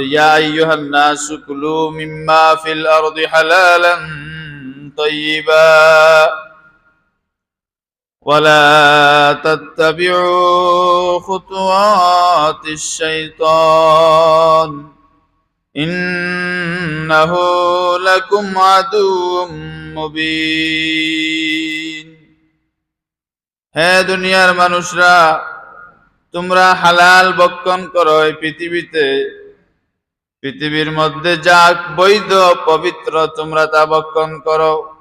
يا أيها الناس كلوا مما في الأرض حلالا طيبا ولا تتبعوا خطوات الشيطان إنه لكم عدو مبين হে দুনিয়ার মানুষরা তোমরা হালাল বক্ষণ করো এই পৃথিবীতে পৃথিবীর মধ্যে যাক বৈধ, পবিত্র, তোমরা তা বক্ষণ করো।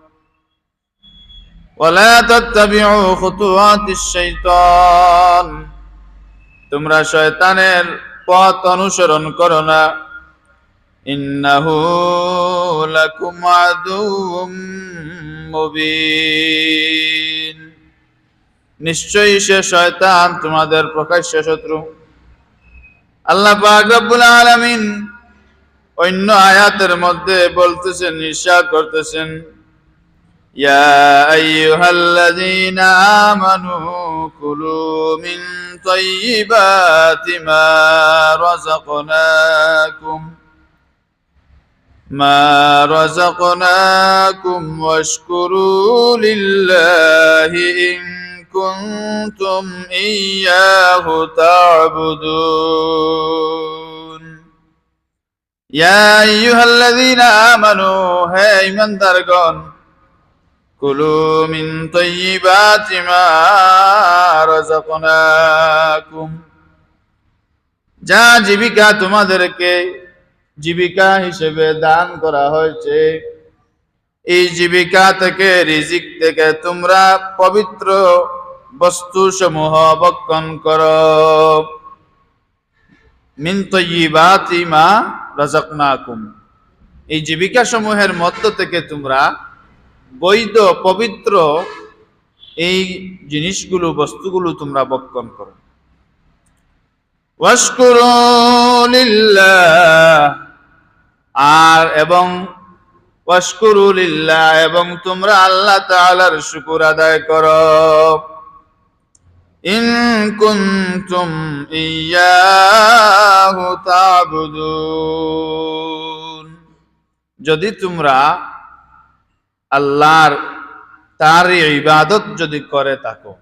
তোমরা শয়তানের পথ অনুসরণ করো না। নিশ্চয়ই সে শয়তান তোমাদের প্রকাশ্য শত্রু। আল্লাহ পাক আলামিন অন্য আয়াতের মধ্যে বলতেছেন ঈর্ষা করতেছেন يا أيها الذين آمنوا كلوا من طيبات ما رزقناكم ما رزقناكم واشكروا لله إن كنتم إياه تعبدون যা জীবিকা তোমাদেরকে জীবিকা হিসেবে দান করা হয়েছে, এই জীবিকা থেকে, রিজিক থেকে তোমরা পবিত্র বস্তু সমূহ বক্ষণ কর মা রাজাকনাকুম। এই জীবিকা সমূহের মধ্য থেকে তোমরা বৈধ, পবিত্র এই জিনিসগুলো, বস্তুগুলো তোমরা বক্ষণ করো। আর এবং ওয়াশকুরুলিল্লাহ এবং তোমরা আল্লাহ তাআলার শুকুর আদায় করো। ইন কুনতুম ইয়াহু তা'বুদুন। যদি তোমরা আল্লাহর তার ইবাদত যদি করে থাকো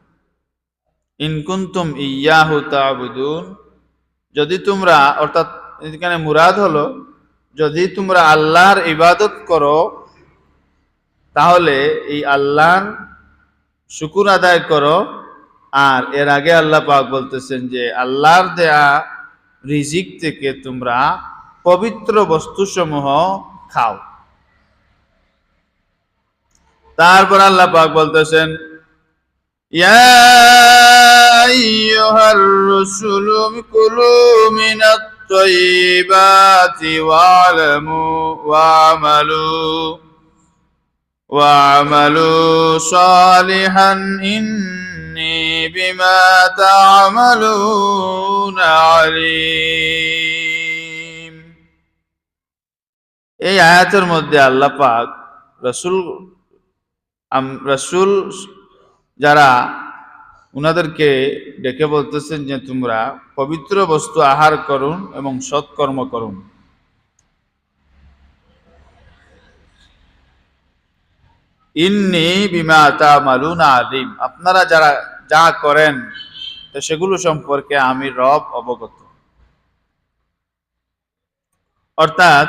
ইনকুন্তুম ইয়াহু তা'বুদুন, যদি তোমরা, অর্থাৎ এখানে মুরাদ হলো, যদি তোমরা আল্লাহর ইবাদত করো, তাহলে এই আল্লাহর শুকুর আদায় করো আর এর আগে আল্লাহ পাক বলতেছেন যে আল্লাহর দেয়া রিজিক থেকে তোমরা পবিত্র বস্তুসমূহ খাও। তারপর আল্লাহ পাক বলতেছেন, ইয়া ইন্নী বিমা তা'মালুনা আলিম এই আয়াতের মধ্যে আল্লাহ পাক রসুল রসুল যারা উনাদেরকে ডেকে বলতেছেন যে তোমরা পবিত্র বস্তু আহার করুন এবং সৎকর্ম করুন। ইন্নি বিমা তামালুন আলিম আপনারা যারা যা করেন, তো সেগুলো সম্পর্কে আমি রব অবগত। অর্থাৎ,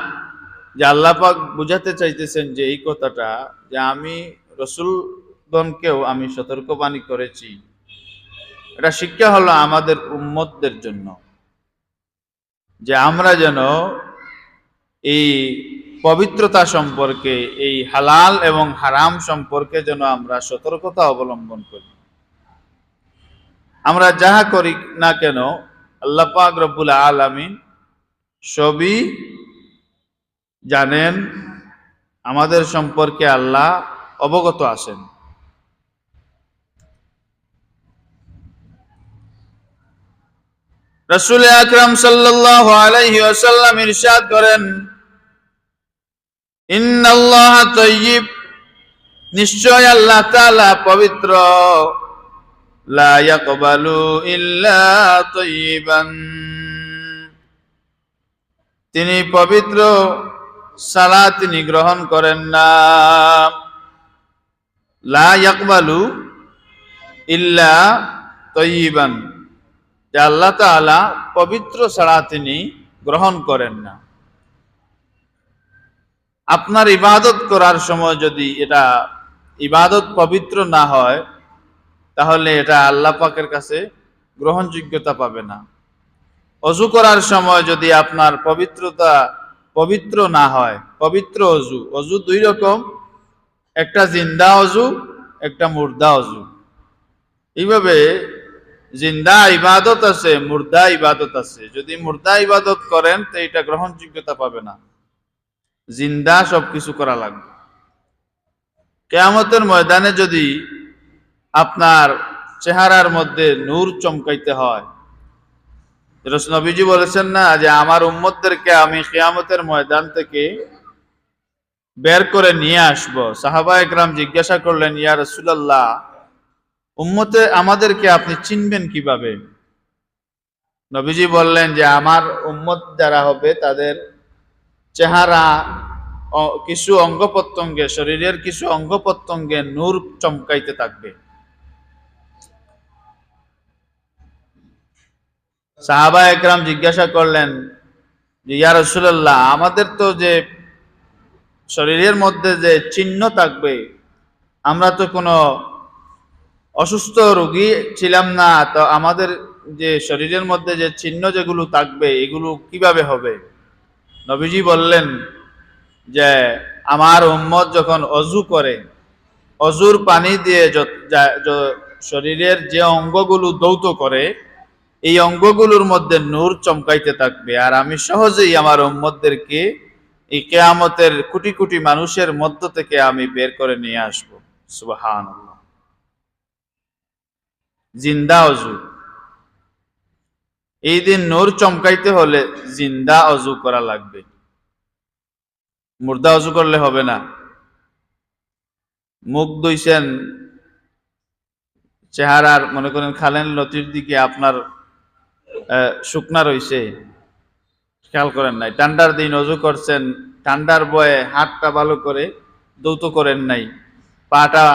যে আল্লাপাক বুঝাতে চাইতেছেন যে এই কথাটা, যে আমি রসুলগণকেও আমি সতর্কবাণী করেছি, এটা শিক্ষা হলো আমাদের উম্মতদের জন্য। যে আমরা যেন এই পবিত্রতা সম্পর্কে, এই হালাল এবং হারাম সম্পর্কে যেন আমরা সতর্কতা অবলম্বন করি। আমরা যাহা করি না কেন, আল্লাহ পাক রব্বুল আলামিন সবই জানেন, আমাদের সম্পর্কে আল্লাহ অবগত আছেন। রসুল আকরাম সাল্লাল্লাহু আলাইহি ওয়াসাল্লাম ইরশাদ করেন, ইন্নাল্লাহ তাইয়্যিব নিশ্চয় আল্লাহ তাআলা পবিত্র। লা ইয়াকবালু ইল্লা তাইয়্যিবান তিনি পবিত্র সালা তিনি গ্রহণ করেন না। লা ইয়াকবালু ইল্লা তৈবান আল্লাহ তাআলা পবিত্র ছাড়া তিনি গ্রহণ করেন না। আপনার ইবাদত করার সময় যদি এটা ইবাদত পবিত্র না হয় তাহলে এটা আল্লাহ পাকের কাছে গ্রহণযোগ্যতা পাবে না। অজু করার সময় যদি আপনার পবিত্রতা পবিত্র না হয়, পবিত্র অজু অজু দুই রকম, একটা জিন্দা অজু, একটা মুর্দা অজু। এইভাবে জিন্দা ইবাদত আছে, মুর্দা ইবাদত আছে। যদি মুর্দা ইবাদত করেন, তো এটা গ্রহণযোগ্যতা পাবে না। জিন্দা সবকিছু করা লাগবে। কেয়ামতের ময়দানে যদি আপনার চেহারার মধ্যে নূর চমকাইতে হয়। নবীজি বলেছেন না যে আমার উম্মতদেরকে আমি কেয়ামতের ময়দান থেকে বের করে নিয়ে আসব। সাহাবা একরাম জিজ্ঞাসা করলেন, ইয়া রসুলাল্লাহ, উম্মতে আমাদেরকে আপনি চিনবেন কীভাবে? নবীজি বললেন যে, আমার উম্মত যারা হবে, তাদের চেহারা কিছু অঙ্গ প্রত্যঙ্গে শরীরের কিছু অঙ্গ প্রত্যঙ্গে নূর চমকাইতে থাকবে। সাহাবা একরাম জিজ্ঞাসা করলেন যে, ইয়া রসুল্লাহ আমাদের তো যে শরীরের মধ্যে যে চিহ্ন থাকবে, আমরা তো কোনো অসুস্থ রোগী ছিলাম না, তো আমাদের যে শরীরের মধ্যে যে চিহ্ন যেগুলো থাকবে, এগুলো কীভাবে হবে? নবীজি বললেন যে, আমার উম্মত যখন অজু করে, অজুর পানি দিয়ে শরীরের যে অঙ্গগুলো দৌত করে এই অঙ্গগুলোর মধ্যে নূর চমকাইতে থাকবে। আর আমি সহজেই আমার উম্মতদেরকে এই কেয়ামতের কোটি কোটি মানুষের মধ্য থেকে আমি বের করে নিয়ে আসব। সুবাহান জিন্দা অজু। এই দিন নূর চমকাইতে হলে জিন্দা অজু করা লাগবে। মুর্দা অজু করলে হবে না। মুখ দইছেন চেহারার মনে করেন খালেন লতির দিকে আপনার শুকনা রইছে। খেয়াল করেন নাই। ঠান্ডার দিন অজু করছেন, ঠান্ডার বয়ে হাতটা ভালো করে দৌত করেন নাই। পাটা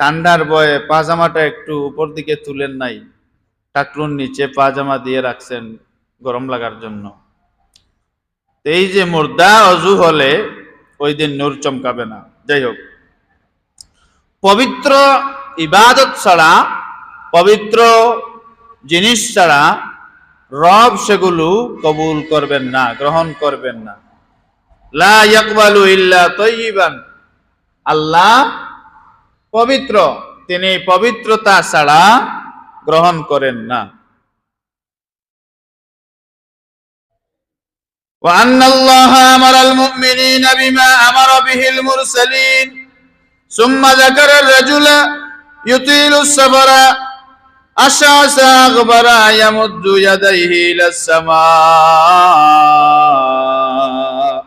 ঠান্ডার বয়ে পাজামাটা একটু উপর দিকে তুলেন নাই। টাকলুর নিচে পাজামা দিয়ে রাখছেন গরম লাগার জন্য। এই যে মুর্দা অজু হলে ওই দিন নূর চমকাবে না। যাই হোক। পবিত্র ইবাদত ছাড়া, পবিত্র জিনিস ছাড়া রব সেগুলো কবুল করবেন না গ্রহণ করবেন না লা ইয়াকবালু ইল্লা তৈবান আল্লাহ পবিত্র তিনি পবিত্রতা ছাড়া গ্রহণ করেন না وأن الله أمر المؤمنين بما أمر به المرسلين ثم ذكر الرجل يطيل السفر أشعث أغبر يمد يديه إلى السماء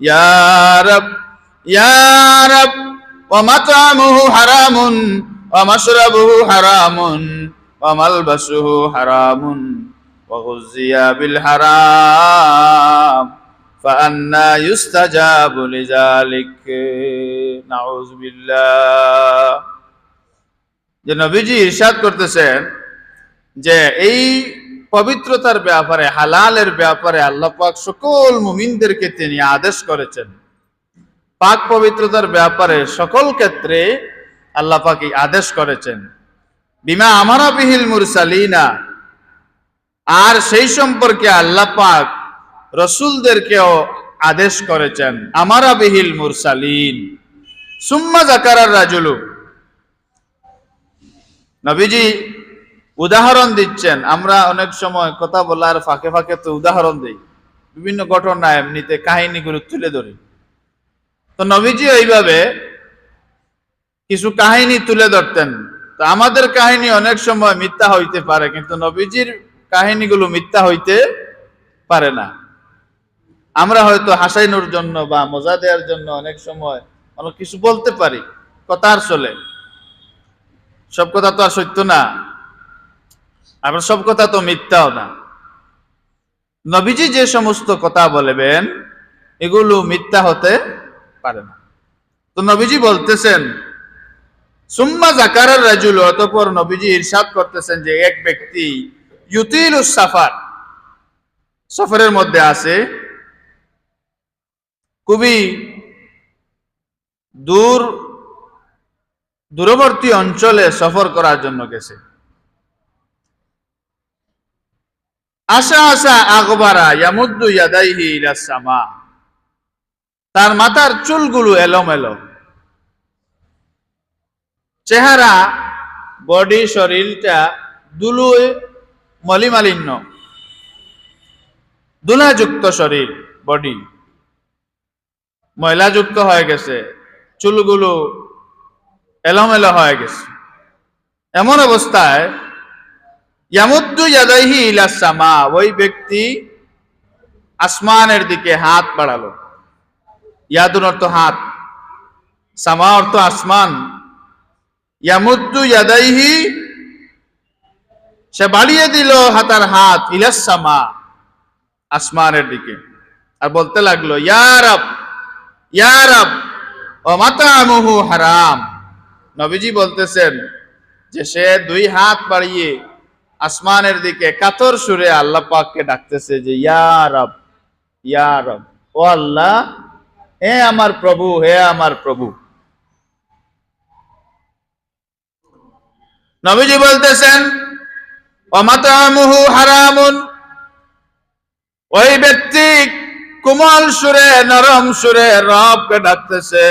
يا رب يا رب ومطعمه حرام ومشربه حرام وملبسه حرام وغزي بالحرام فأنا يستجاب لذلك نعوذ بالله যে নবীজি ইরশাদ করতেছেন যে এই পবিত্রতার ব্যাপারে, হালালের ব্যাপারে আল্লাহ পাক সকল মুমিনদেরকে তিনি আদেশ করেছেন। পাক পবিত্রতার ব্যাপারে সকল ক্ষেত্রে আল্লাহ পাক আদেশ করেছেন। বিমা আমারা বিহিল মুরসালিনা, আর সেই সম্পর্কে আল্লাহ পাক রসুলদেরকেও আদেশ করেছেন, আমারা বিহিল মুরসালিন। সুম্মা জাকারার রাজুলু নবীজি উদাহরণ দিচ্ছেন। আমরা অনেক সময় কথা বলার ফাঁকে ফাঁকে তো উদাহরণ দিই। বিভিন্ন ঘটনা এমনিতে কাহিনীগুলো তুলে ধরি। তো নবীজি এইভাবে কিছু কাহিনী তুলে ধরতেন। তো আমাদের কাহিনী অনেক সময় মিথ্যা হইতে পারে, কিন্তু নবীজির কাহিনীগুলো মিথ্যা হইতে পারে না। আমরা হয়তো হাসাইনোর জন্য বা মজা দেওয়ার জন্য অনেক সময় অনেক কিছু বলতে পারি, কথার চলে। সব কথা তো আর সত্য না। আবার সব কথা তো মিথ্যাও না। নবীজি যে সমস্ত কথা বলবেন, এগুলো মিথ্যা হতে পারে না। তো নবীজি বলতেছেন, সুম্মা জাকারার রাজুল অতপর নবীজি ইরশাদ করতেছেন যে, এক ব্যক্তি ইউতিল সাফার, সফরের মধ্যে আছে। খুবই দূর দূরবর্তী অঞ্চলে সফর করার জন্য গেছে। আশা আশা আকবারা ইয়ামুদ্দু ইয়াদাইহি ইলা সামা। তার মাথার চুলগুলো এলোমেলো। চেহারা, বডি শরীরটা দুলু মলিমালিন্য। দুলাযুক্ত শরীর, বডি। ময়লাযুক্ত হয়ে গেছে। চুলগুলো এলোমেলো হয়ে গেছে। এমন অবস্থায়, ইয়ামুদ্দু ইয়াদাইহি ওই ব্যক্তি আসমানের দিকে হাত বাড়ালো। ইয়াদুন অর্থ হাত, সামা অর্থ আসমান। ইয়ামুদ্দু ইয়াদাইহি, সে বাড়িয়ে দিল হাতার হাত ইলাসামা আসমানের দিকে। আর বলতে লাগল ইয়ারব ইয়ারব ও মাতামুহু হারাম। নবীজি বলতেছেন যে সে দুই হাত বাড়িয়ে আসমানের দিকে কাতর সুরে আল্লাহ পাককে ডাকতেছে যে ও আল্লাহ, হে আমার প্রভু, হে আমার প্রভু। নবীজি বলতেছেন, অমাতামুহু হারামুন। ওই ব্যক্তি কোমল সুরে, নরম সুরে রবকে ডাকতেছে।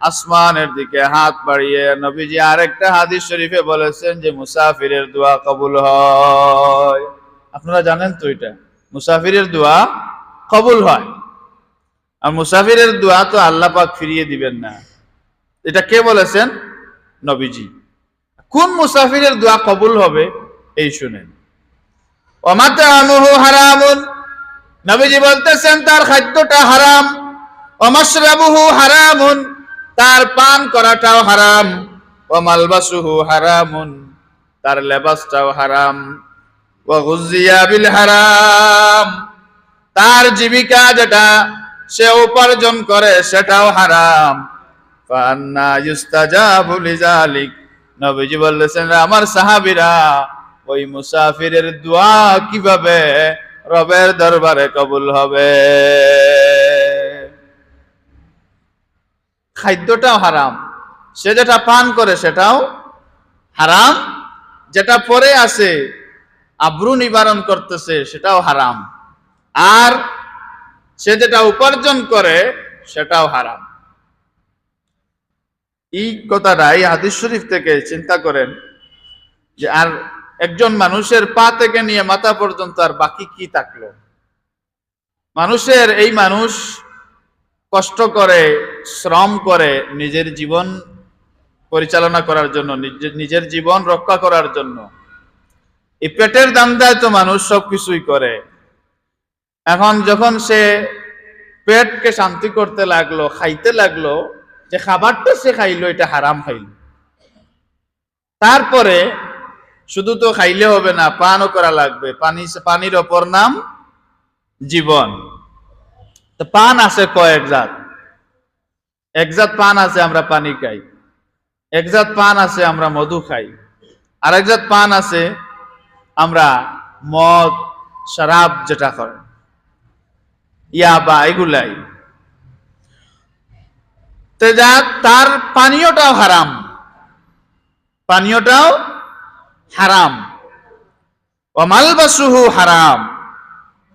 আসমানের দিকে হাত বাড়িয়ে নবীজি আরেকটা হাদিস শরীফে বলেছেন যে মুসাফিরের দোয়া কবুল হয়। আপনারা জানেন তো এটা? মুসাফিরের দোয়া কবুল হয়। আর মুসাফিরের দোয়া তো আল্লাহ পাক ফিরিয়ে দিবেন না। এটা কে বলেছেন? নবীজি। কোন মুসাফিরের দোয়া কবুল হবে? এই শুনেন। নবীজি বলতেছেন, তার খাদ্যটা হারাম। অমাশরাবুহু হারামুন। তার পান করাটাও হারাম। ও মালবাসুহু হারামুন, তার লেবাসটাও হারাম। বিল হারাম, তার জীবিকা যেটা সে উপার্জন করে সেটাও হারাম। ফান্না ইউস্তাজাবু লিজালিক, নবীজি বললেছেন, আমার সাহাবীরা, ওই মুসাফিরের দোয়া কীভাবে রবের দরবারে কবুল হবে? খাদ্যটাও হারাম। সে যেটা পান করে সেটাও হারাম। যেটা পরে আছে আব্রু নিবারণ করতেছে, সেটাও হারাম। আর সে যেটা উপার্জন করে, সেটাও হারাম। এই কথাটা এই হাদিস শরীফ থেকে চিন্তা করেন যে, আর একজন মানুষের পা থেকে নিয়ে মাথা পর্যন্ত আর বাকি কি থাকল? মানুষের এই মানুষ কষ্ট করে, শ্রম করে নিজের জীবন পরিচালনা করার জন্য নিজের জীবন রক্ষা করার জন্য। এই পেটের দান্দায় তো মানুষ সবকিছুই করে। এখন যখন সে পেটকে শান্তি করতে লাগল, খাইতে লাগল, যে খাবারটা সে খাইলো, এটা হারাম খাইলো। তারপরে শুধু তো খাইলে হবে না, পানও করা লাগবে। পানি, পানির অপর নাম জীবন। তো পান আছে কয়েক জাত। এক জাত পান আছে, আমরা পানি খাই। এক জাত পান আছে, আমরা মধু খাই। আর এক জাত পান আছে, আমরা মদ, শরাব যেটা করে ইয়াবা এগুলাই। তো যা, তার পানীয়টাও হারাম। পানীয়টাও হারাম। অমাল বাসুহু হারাম।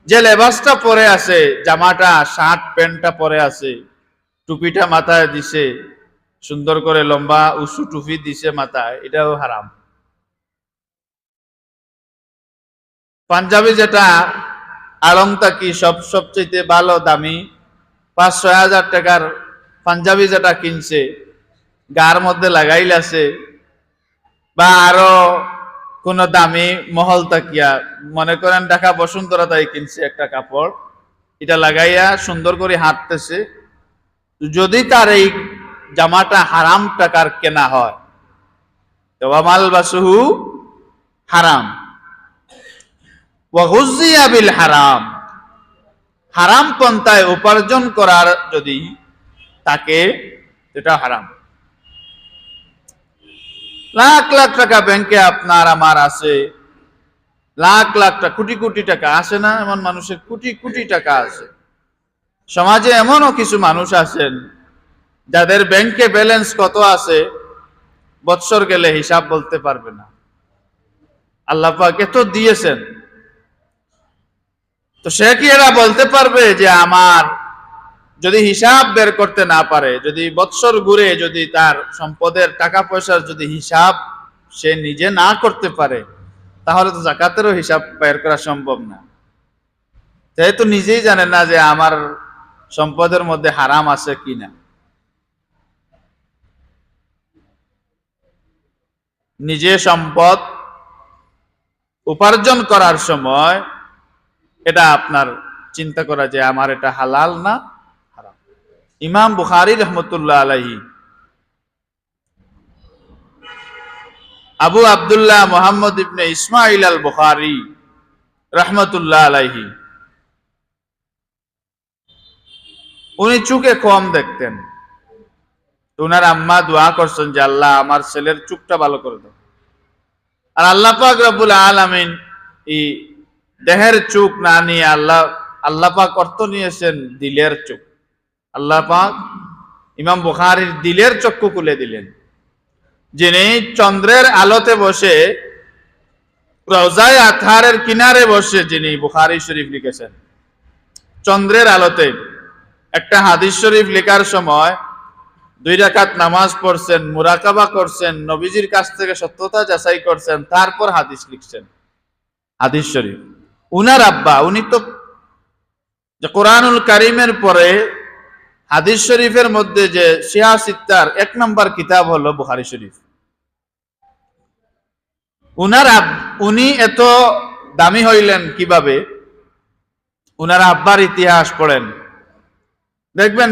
যে লেবাসটা পরে আছে, জামাটা, শার্ট, প্যান্টটা পরে আছে, টুপিটা মাথায় দিছে, সুন্দর করে লম্বা উঁচু টুপি দিছে মাথায়, এটাও হারাম। পাঞ্জাবি যেটা, আলংটা কি সব সবচেয়ে ভালো, দামি? পাঁচ, ছয় হাজার টাকার পাঞ্জাবি যেটা কিনছে, গার মধ্যে লাগাইলাছে বা আরও কোন দামি মহল তাকিয়া। মনে করেন, ঢাকা বসুন্ধরা তাই কিনছে একটা কাপড়। এটা লাগাইয়া সুন্দর করে হাঁটতেছে। যদি তার এই জামাটা হারাম টাকার কেনা হয়, তো আমাল বাসুহু হারাম। বিল হারাম। হারাম পন্থায় উপার্জন করার যদি তাকে এটা হারাম। লাখ লাখ টাকা ব্যাংকে আপনার, আমার আছে। লাখ লাখ টাকা, কোটি কোটি টাকা আসে না, এমন মানুষের কোটি কোটি টাকা আছে। সমাজে এমনও কিছু মানুষ আছেন, যাদের ব্যাংকে ব্যালেন্স কত আছে, বৎসর গেলে হিসাব বলতে পারবে না। আল্লাহ পাক এত দিয়েছেন। তো সে কি এরা বলতে পারবে যে আমার যদি হিসাব বের করতে না পারে, যদি বৎসর ঘুরে যদি তার সম্পদের টাকা পয়সার যদি হিসাব সে নিজে না করতে পারে, তাহলে তো জাকাতেরও হিসাব বের করা সম্ভব না। যেহেতু নিজেই জানে না যে আমার সম্পদের মধ্যে হারাম আছে কিনা। নিজে সম্পদ উপার্জন করার সময় এটা আপনার চিন্তা করা যে আমার এটা হালাল না ইমাম বুখারি রহমতুল্লাহ আলাহি আবু আবদুল্লাহ মোহাম্মদ ইবনে ইসমাইল আল বুখারি রহমতুল্লাহ আলাইহি। উনি চুকে কম দেখতেন। উনার আম্মা দোয়া করছেন যে, আল্লাহ, আমার ছেলের চুকটা ভালো করে দাও। আর আল্লাহ পাক রব্বুল আলামিন এই দেহের চুক না নিয়ে আল্লাহ আল্লাহ পাক অর্থ নিয়েছেন দিলের চুক। আল্লাহ পাক ইমাম বুখারির দিলের চক্ষু খুলে দিলেন। যিনি চন্দ্রের আলোতে বসে রওজায় আথারের কিনারে বসে যিনি বুখারি শরীফ লিখেছেন। চন্দ্রের আলোতে একটা হাদিস শরীফ লেখার সময় দুই রাকাত নামাজ পড়ছেন, মুরাকাবা করছেন, নবীজির কাছ থেকে সত্যতা যাচাই করছেন, তারপর হাদিস লিখছেন। হাদিস শরীফ। উনার আব্বা, উনি তো কোরআনুল কারিমের পরে হাদিস শরীফের মধ্যে যে শিয়া সিত্তার এক নম্বর কিতাব হলো বুখারি শরীফ। উনার উনি এত দামি হইলেন কীভাবে? উনার আব্বার ইতিহাস পড়েন। দেখবেন,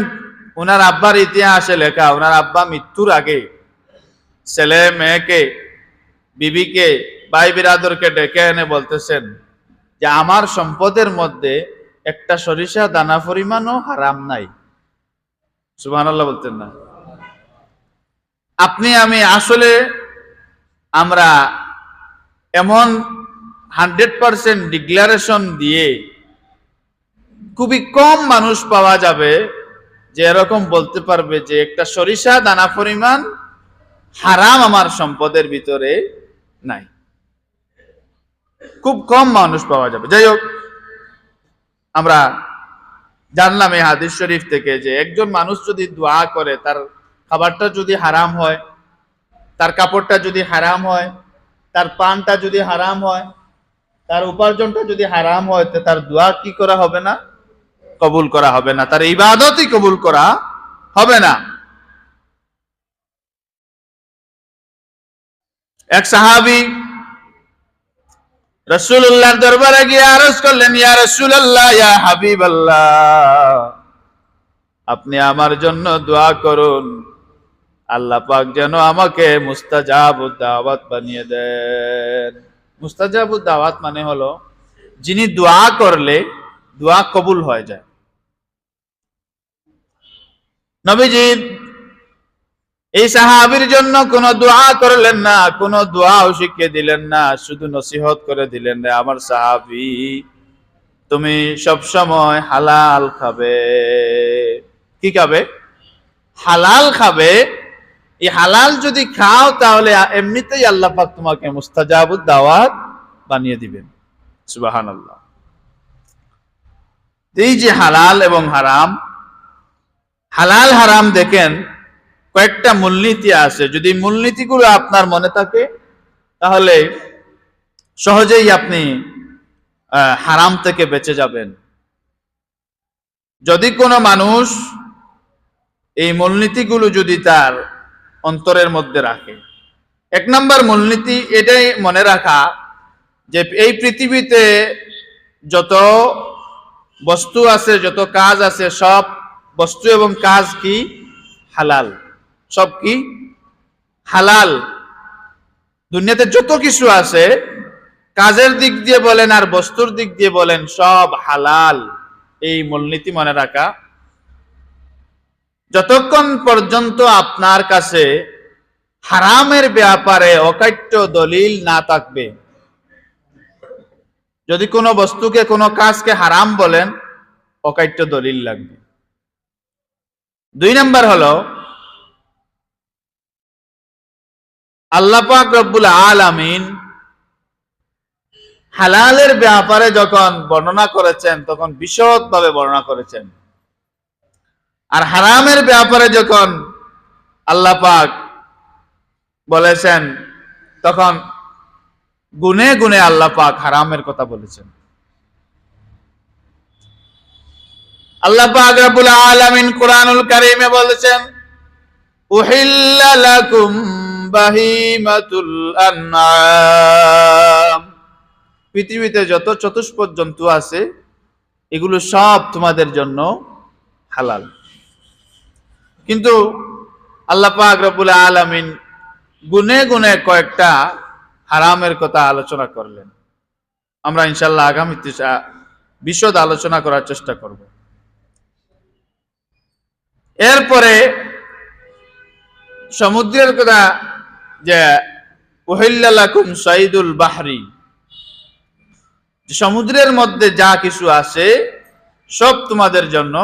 উনার আব্বার ইতিহাসে লেখা, উনার আব্বা মৃত্যুর আগে ছেলে, মেয়েকে, বিবিকে ভাই বিরাদরকে ডেকে এনে বলতেছেন যে, আমার সম্পদের মধ্যে একটা সরিষা দানা পরিমাণও হারাম নাই। সুবহানাল্লাহ বলতেন না। আপনি, আমি আসলে আমরা এমন হান্ড্রেড পার্সেন্ট ডিক্লারেশন দিয়ে খুবই কম মানুষ পাওয়া যাবে যে এরকম বলতে পারবে যে একটা সরিষা দানা পরিমাণ হারাম আমার সম্পদের ভিতরে নাই। খুব কম মানুষ পাওয়া যাবে। যাই হোক, আমরা জানলাম এই হাদিস শরীফ থেকে যে একজন মানুষ যদি দোয়া করে, তার খাবারটা যদি হারাম হয়, তার কাপড়টা যদি হারাম হয়, তার পানটা যদি হারাম হয়, তার উপার্জনটা যদি হারাম হয়, তো তার দোয়া কি করা হবে না? কবুল করা হবে না। তার ইবাদতই কবুল করা হবে না। এক সাহাবি রসুল্লাহর দরবারে গিয়ে আরজ করলেন, ইয়া রসুল্লাহ ইয়া হাবিব আপনি আমার জন্য দোয়া করুন। আল্লাহ পাক যেন আমাকে মুস্তাজাব দাওয়াত বানিয়ে দেন। মুস্তাজাব দাওয়াত মানে হলো, যিনি দোয়া করলে দোয়া কবুল হয়ে যায়। নবীজি এই সাহাবির জন্য কোন দোয়া করলেন না, কোন দোয়াও শিখিয়ে দিলেন না, শুধু নসিহত করে দিলেন না আমার সাহাবি, তুমি সব সময় হালাল খাবে। কি খাবে? হালাল খাবে। এই হালাল যদি খাও তাহলে এমনিতেই আল্লাহ পাক তোমাকে মুস্তাজাবুদ দাওয়াত বানিয়ে দিবেন। সুবাহান আল্লাহ এই যে হালাল এবং হারাম, হালাল হারাম দেখেন কয়েকটা মূলনীতি আছে। যদি মূলনীতিগুলো আপনার মনে থাকে, তাহলে সহজেই আপনি হারাম থেকে বেঁচে যাবেন। যদি কোনো মানুষ এই মূলনীতিগুলো যদি তার অন্তরের মধ্যে রাখে। এক নম্বর মূলনীতি এটাই মনে রাখা যে এই পৃথিবীতে যত বস্তু আছে, যত কাজ আছে, সব বস্তু এবং কাজ কি? হালাল। সব কি? হালাল। দুনিয়াতে যত কিছু আছে, কাজের দিক দিয়ে বলেন আর বস্তুর দিক দিয়ে বলেন, সব হালাল। এই মূলনীতি মনে রাখা। যতক্ষণ পর্যন্ত আপনার কাছে হারামের ব্যাপারে অকাট্য দলিল না থাকবে, যদি কোনো বস্তুকে, কোনো কাজকে হারাম বলেন, অকাট্য দলিল লাগবে। দুই নম্বর হলো আল্লাহ পাক রব্বুল আলামিন হালালের ব্যাপারে যখন বর্ণনা করেছেন, তখন বিশদভাবে বর্ণনা করেছেন। আর হারামের ব্যাপারে যখন আল্লাহ পাক বলেছেন, তখন গুনে গুনে আল্লাহ পাক হারামের কথা বলেছেন। আল্লাহ পাক রব্বুল আলামিন কোরআনুল কারীমে বলেছেন, উহিল্লা বাহিমাতুল আনআম। পৃথিবীতে যত চতুষ্পদ জন্তু আছে, এগুলো সব তোমাদের জন্য হালাল। কিন্তু আল্লাহ পাক রব্বুল আলামিন গুনে গুনে কয়েকটা হারামের কথা আলোচনা করলেন। আমরা ইনশাল্লাহ আগামীতে বিশদ আলোচনা করার চেষ্টা করব। এরপরে সমুদ্রের কথা যে ওহিল্লাকুম সাইদুল বাহরি। সমুদ্রের মধ্যে যা কিছু আছে, সব তোমাদের জন্য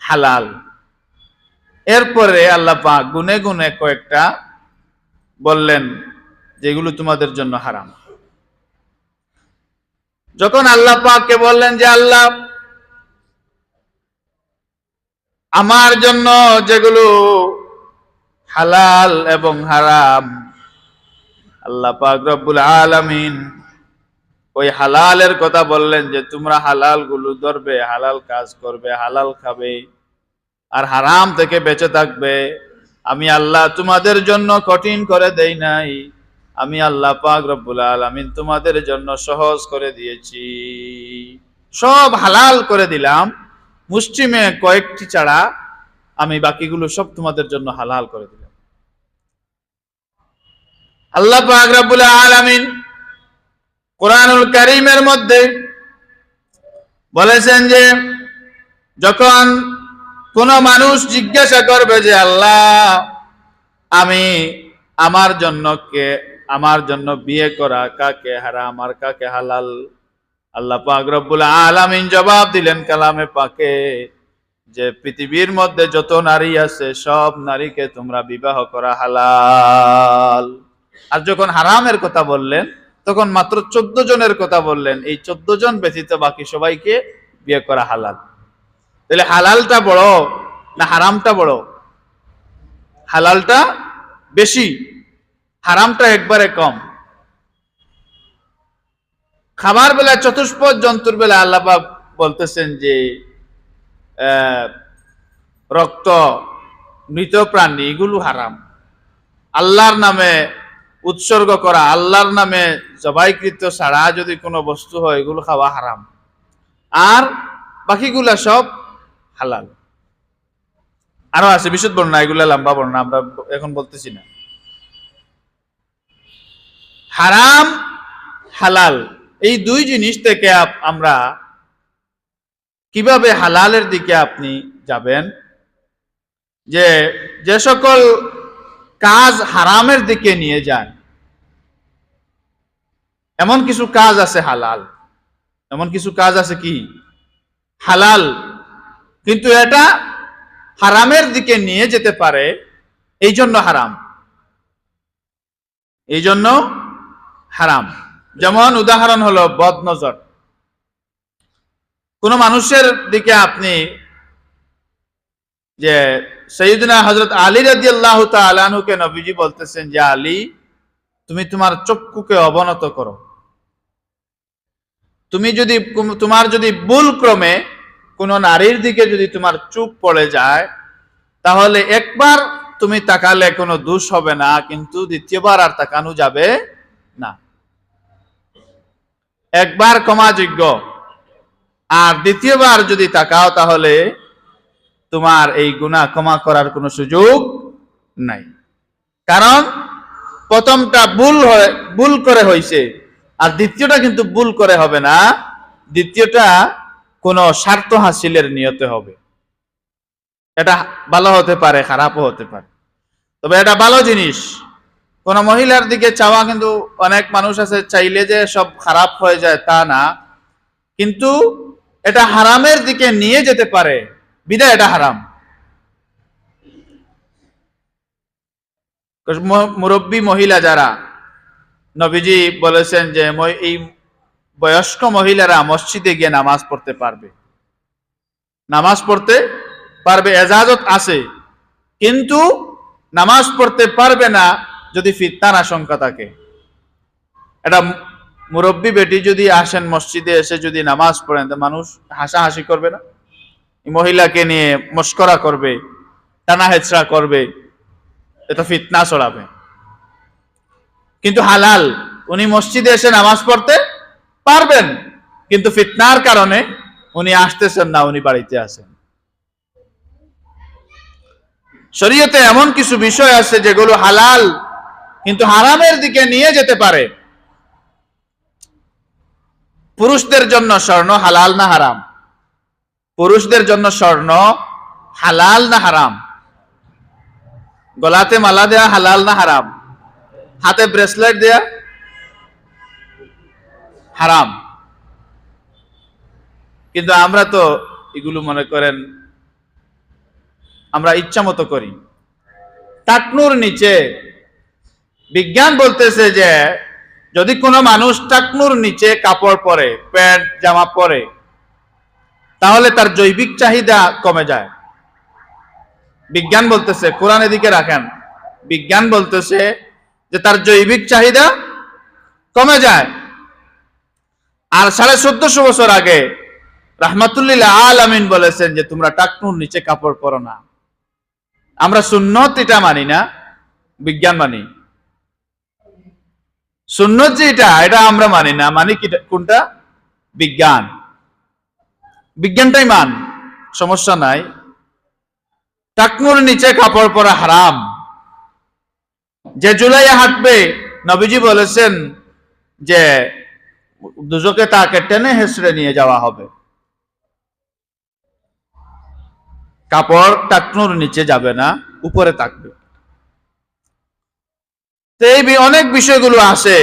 হালাল। এরপরে আল্লাহ গুনে গুনে কয়েকটা বললেন, যেগুলো তোমাদের জন্য হারাম। যখন আল্লাহ পাককে বললেন যে, আল্লাহ, আমার জন্য যেগুলো হালাল এবং হারাম। আল্লাহ পাক রব্বুল আলামিন ওই হালালের কথা বললেন যে, তোমরা হালালগুলো ধরবে, হালাল কাজ করবে, হালাল খাবে আর হারাম থেকে বেঁচে থাকবে। আমি আল্লাহ তোমাদের জন্য কঠিন করে দেই নাই। আমি আল্লাহ পাক রব্বুল আলামিন তোমাদের জন্য সহজ করে দিয়েছি। সব হালাল করে দিলাম। মুষ্টিমে কয়েকটি ছাড়া আমি বাকিগুলো সব তোমাদের জন্য হালাল করে দিলাম। আল্লাহ পাক রব্বুল আলামিন কোরআনুল কারীমের মধ্যে বলেছেন যে, যখন কোন মানুষ জিজ্ঞাসা করবে যে, আল্লাহ, আমি আমার জন্য কে, আমার জন্য বিয়ে করা কাকে হারাম আর কাকে হালাল? আল্লাহ পাক রব্বুল আলামিন জবাব দিলেন কালামে পাকে যে, পৃথিবীর মধ্যে যত নারী আছে, সব নারীকে তোমরা বিবাহ করা হালাল। আর যখন হারামের কথা বললেন, তখন মাত্র চোদ্দ জনের কথা বললেন, এই চোদ্দ জন ব্যতীত বাকি সবাইকে বিয়ে করা হালাল। তাহলে হালালটা বড় না হারামটা বড়? হালালটা বেশি, হারামটা একবারে কম। খাবার বেলা চতুষ্পদ জন্তুর বেলা আল্লাপাক বলতেছেন যে রক্ত, মৃত প্রাণী, এগুলো হারাম। আল্লাহর নামে উৎসর্গ করা, আল্লাহর নামে জবাইকৃত ছাড়া যদি কোনো বস্তু হয়, এগুলো খাওয়া হারাম। আর বাকিগুলা সব হালাল। আরও আছে, বিশুদ্ধ বর্ণনা, এগুলা লম্বা বর্ণনা, আমরা এখন বলতেছি না। হারাম, হালাল, এই দুই জিনিস থেকে আমরা কীভাবে হালালের দিকে আপনি যাবেন? যে যে সকল কাজ হারামের দিকে নিয়ে যায় এমন কিছু কাজ আছে হালাল। এমন কিছু কাজ আছে কি? হালাল। কিন্তু এটা হারামের দিকে নিয়ে যেতে পারে এই জন্য হারাম। এই জন্য হারাম। যেমন উদাহরণ হলো বদনজর। কোন মানুষের দিকে আপনি যে সৈয়দনা হজরত আলী রাজি আল্লাহ তালানুকে নবীজি বলতেছেন, যে আলী, তুমি তোমার চক্ষুকে অবনত করো। তুমি যদি তোমার যদি ভুল ক্রমে কোন নারীর দিকে যদি তোমার চুপ পড়ে যায়, তাহলে একবার তুমি তাকালে কোনো দোষ হবে না, কিন্তু দ্বিতীয়বার আর তাকানো যাবে না। একবার ক্ষমাযোগ্য আর দ্বিতীয়বার যদি তাকাও তাহলে তোমার এই গুনাহ ক্ষমা করার কোনো সুযোগ নাই। কারণ প্রথমটা ভুল হয়, ভুল করে হয়েছে আর দ্বিতীয়টা কিন্তু ভুল করে হবে না। দ্বিতীয়টা কোনো স্বার্থ হাসিলের নিয়তে হবে। এটা ভালো হতে পারে, খারাপও হতে পারে। তবে এটা ভালো জিনিস। কোন মহিলার দিকে চাওয়া কিন্তু অনেক মানুষ আছে, চাইলে যে সব খারাপ হয়ে যায় তা না। কিন্তু এটা হারামের দিকে নিয়ে যেতে পারে। বিদায়, এটা হারাম। মুরব্বী মহিলা যারা, নবীজি বলেছেন যে এই বয়স্ক মহিলারা মসজিদে গিয়ে নামাজ পড়তে পারবে। নামাজ পড়তে পারবে, এজাজত আছে, কিন্তু নামাজ পড়তে পারবে না যদি ফিতনার আশঙ্কা থাকে। এটা মুরব্বী বেটি যদি আসেন মসজিদে এসে যদি নামাজ পড়েন, তো মানুষ হাসাহাসি করবে না? মহিলাকে নিয়ে মস্করা করবে, টানা হেচড়া করবে এটা ফিতনা ছড়াবে। কিন্তু হালাল, উনি মসজিদে এসে নামাজ পড়তে পারবেন, কিন্তু ফিতনার কারণে উনি আসতেছেন না, উনি বাড়িতে আসেন শরীয়তে এমন কিছু বিষয় আছে যেগুলো হালাল, কিন্তু হারামের দিকে নিয়ে যেতে পারে। পুরুষদের জন্য স্বর্ণ হালাল না হারাম? পুরুষদের জন্য স্বর্ণ হালাল না হারাম? গলাতে মালা দেয়া হালাল না হারাম? হাতে ব্রেসলেট দেয়া হারাম? কিন্তু আমরা তো এগুলো মনে করেন, আমরা ইচ্ছা মতো করি। টাকনুর নিচে বিজ্ঞান বলতেছে যে, যদি কোনো মানুষ টাকনুর নিচে কাপড় পরে, প্যান্ট, জামা পরে তাহলে তার জৈবিক চাহিদা কমে যায়। বিজ্ঞান বলতেছে, কোরআন এদিকে রাখেন, বিজ্ঞান বলতেছে যে তার জৈবিক চাহিদা কমে যায়। আর সাড়ে চোদ্দশো বছর আগে রাহমাতুল্লিল্লাহ আল আমিন বলেছেন যে তোমরা টাকনুর নিচে কাপড় পরো না। আমরা সুন্নত এটা মানি না, বিজ্ঞান মানি। সুন্নত যে এটা এটা আমরা মানি না। মানি কি, কোনটা? বিজ্ঞান। বিজ্ঞানটাই মান, সমস্যা নাই। টাকনুর নিচে কাপড় পরা হারাম। যে জুলাইয়ে হাঁটবে, নবীজি বলেছেন যে দুজকে তাকে টেনে হেসড়ে নিয়ে যাওয়া হবে। কাপড় টাকনুর নিচে যাবে না, উপরে থাকবে। তো এই অনেক বিষয়গুলো আছে,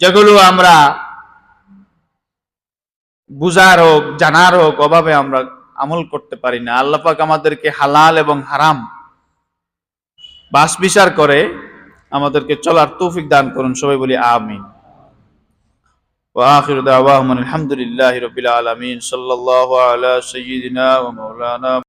যেগুলো আমরা বুঝার হোক জানার হোক অভাবে আমরা আমল করতে পারি না আল্লাহ পাক আমাদেরকে হালাল এবং হারাম বাস বিচার করে আমাদেরকে চলার তৌফিক দান করুন সবাই বলি আমিন وآخر دعواهم أن الحمد لله رب العالمين صلى الله على سيدنا ومولانا